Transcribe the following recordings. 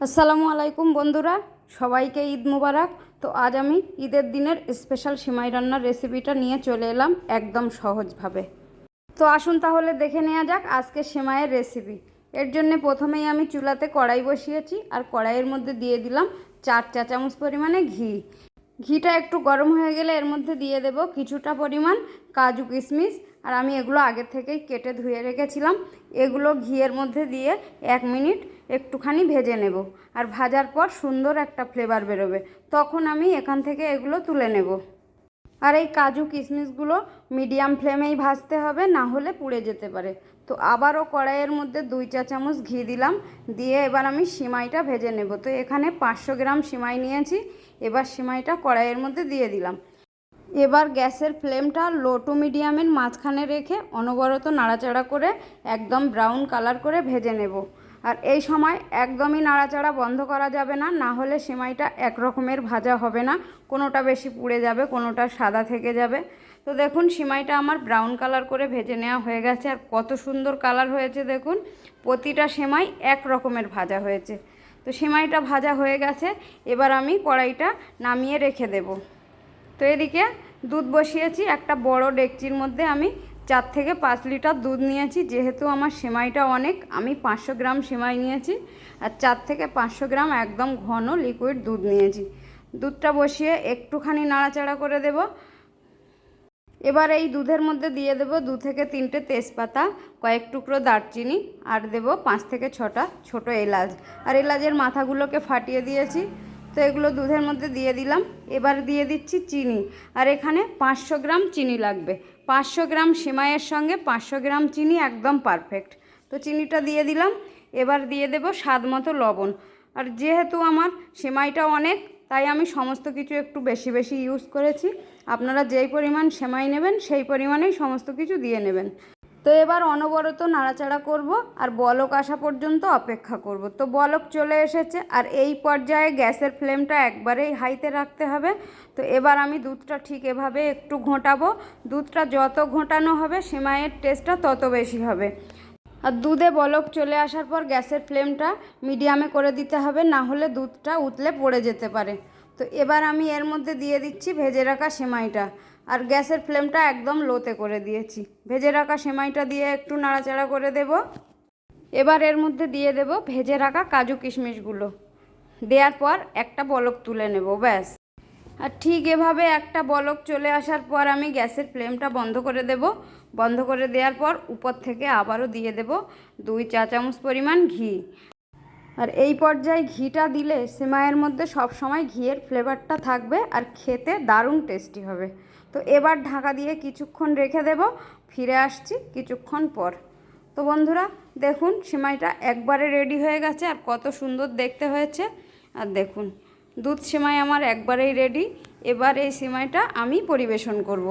আসসালামু আলাইকুম বন্ধুরা, সবাইকে ঈদ মুবারক। তো আজ আমি ঈদের দিনের স্পেশাল সিমাই রান্নার রেসিপিটা নিয়ে চলে এলাম একদম সহজভাবে। তো আসুন তাহলে দেখে নেওয়া যাক আজকে সিমাইয়ের রেসিপি এর জন্য প্রথমেই আমি চুলাতে কড়াই বসিয়েছি আর কড়াইয়ের মধ্যে দিয়ে দিলাম চার চা চামচ পরিমাণে ঘি। ঘিটা একটু গরম হয়ে গেলে এর মধ্যে দিয়ে দেব কিছুটা পরিমাণ কাজু কিশমিশ। আর আমি এগুলো আগে থেকেই কেটে ধুয়ে রেখেছিলাম। এগুলো ঘিয়ের মধ্যে দিয়ে এক মিনিট একটুখানি ভেজে নেব। আর ভাজার পর সুন্দর একটা ফ্লেভার বেরোবে। তখন আমি এখান থেকে এগুলো তুলে নেব। আর এই কাজু কিশমিশগুলো মিডিয়াম ফ্লেমেই ভাজতে হবে, না হলে পুড়ে যেতে পারে। তো আবারও কড়াইয়ের মধ্যে দুই চা চামচ ঘি দিলাম। দিয়ে এবার আমি সিমাইটা ভেজে নেব। তো এখানে পাঁচশো গ্রাম সিমাই নিয়েছি। এবার সিমাইটা কড়াইয়ের মধ্যে দিয়ে দিলাম। এবার গ্যাসের ফ্লেমটা লো টু মিডিয়ামের মাঝখানে রেখে অনবরত নাড়াচাড়া করে একদম ব্রাউন কালার করে ভেজে নেব। আর এই সময় একদমই নাড়াচাড়া বন্ধ করা যাবে না না হলে সিমাইটা এক রকমের ভাজা হবে না। কোনোটা বেশি পুড়ে যাবে, কোনোটা সাদা থেকে যাবে। তো দেখুন, সিমাইটা আমার ব্রাউন কালার করে ভেজে নেওয়া হয়ে গেছে। আর কত সুন্দর কালার হয়েছে দেখুন, প্রতিটা সেমাই এক রকমের ভাজা হয়েছে। তো সিমাইটা ভাজা হয়ে গেছে, এবার আমি কড়াইটা নামিয়ে রেখে দেব। তো এদিকে দুধ বসিয়েছি, একটা বড় ডেকচির মধ্যে আমি চার থেকে পাঁচ লিটার দুধ নিয়েছি, যেহেতু আমার সেমাইটা অনেক, আমি পাঁচশো গ্রাম সেমাই নিয়েছি আর চার থেকে পাঁচশো গ্রাম একদম ঘন লিকুইড দুধ নিয়েছি। দুধটা বসিয়ে একটুখানি নাড়াচাড়া করে দেব। এবার এই দুধের মধ্যে দিয়ে দেব দু থেকে তিনটে তেজপাতা, কয়েক টুকরো দারচিনি আর দেব পাঁচ থেকে ছটা ছোট এলাচ। আর এলাচের মাথাগুলোকে ফাটিয়ে দিয়েছি। তো এগুলো দুধের মধ্যে দিয়ে দিলাম। এবার দিয়ে দিচ্ছি চিনি। আর এখানে পাঁচশো গ্রাম চিনি লাগবে। পাঁচশো গ্রাম সিমাইয়ের সঙ্গে পাঁচশো গ্রাম চিনি একদম পারফেক্ট। তো চিনিটা দিয়ে দিলাম। এবার দিয়ে দেব স্বাদ মতো লবণ। আর যেহেতু আমার সেমাইটা অনেক, তাই আমি সমস্ত কিছু একটু বেশি বেশি ইউজ করেছি। আপনারা যেই পরিমাণ সেমাই নেবেন, সেই পরিমাণেই সমস্ত কিছু দিয়ে নেবেন। তো এবার অনবরত নাড়াচাড়া করব আর বলক আসা পর্যন্ত অপেক্ষা করব। তো বলক চলে এসেছে আর এই পর্যায়ে গ্যাসের ফ্লেমটা একবারেই হাইতে রাখতে হবে। তো এবার আমি দুধটা ঠিক এভাবে একটু ঘোটাবো। দুধটা যত ঘোটানো হবে, সেমাইয়ের টেস্টটা তত বেশি হবে। আর দুধে বলক চলে আসার পর গ্যাসের ফ্লেমটা মিডিয়ামে করে দিতে হবে, না হলে দুধটা উতলে পড়ে যেতে পারে। তো এবার আমি এর মধ্যে দিয়ে দিচ্ছি ভেজে রাখা সেমাইটা। আর গ্যাসের ফ্লেমটা একদম লোতে করে দিয়েছি। ভেজে রাখা সেমাইটা দিয়ে একটু নাড়াচাড়া করে দেব। এবার এর মধ্যে দিয়ে দেব ভেজে রাখা কাজু কিশমিশগুলো। দেওয়ার পর একটা বলক তুলে নেব, ব্যাস। আর ঠিক এভাবে একটা বলক চলে আসার পর আমি গ্যাসের ফ্লেমটা বন্ধ করে দেব। বন্ধ করে দেওয়ার পর উপর থেকে আবারও দিয়ে দেব দুই চা চামচ পরিমাণ ঘি। আর এই পর্যায়ে ঘিটা দিলে সেমাইয়ের মধ্যে সব সময় ঘিয়ের ফ্লেভারটা থাকবে আর খেতে দারুণ টেস্টি হবে। তো এবার ঢাকা দিয়ে কিছুক্ষণ রেখে দেব, ফিরে আসছি কিছুক্ষণ পর। তো বন্ধুরা, দেখুন সিমাইটা একবারে রেডি হয়ে গেছে আর কত সুন্দর দেখতে হয়েছে। আর দেখুন, দুধ সিমাই আমার একবারেই রেডি এবার এই সিমাইটা আমি পরিবেশন করব।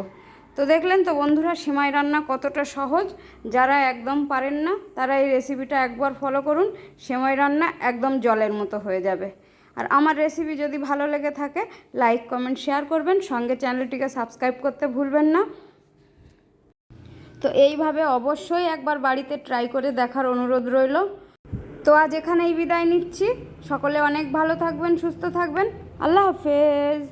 তো দেখলেন তো বন্ধুরা, সিমাই রান্না কতটা সহজ। যারা একদম পারেন না, তারা এই রেসিপিটা একবার ফলো করুন। সিমাই রান্না একদম জলের মতো হয়ে যাবে। আর আমার রেসিপি যদি ভালো লেগে থাকে লাইক কমেন্ট শেয়ার করবেন। সঙ্গে চ্যানেলটিকে সাবস্ক্রাইব করতে ভুলবেন না। তো এইভাবে অবশ্যই একবার বাড়িতে ট্রাই করে দেখার অনুরোধ রইল। তো আজ এখানেই বিদায় নিচ্ছি। সকলে অনেক ভালো থাকবেন, সুস্থ থাকবেন। আল্লাহ হাফেজ।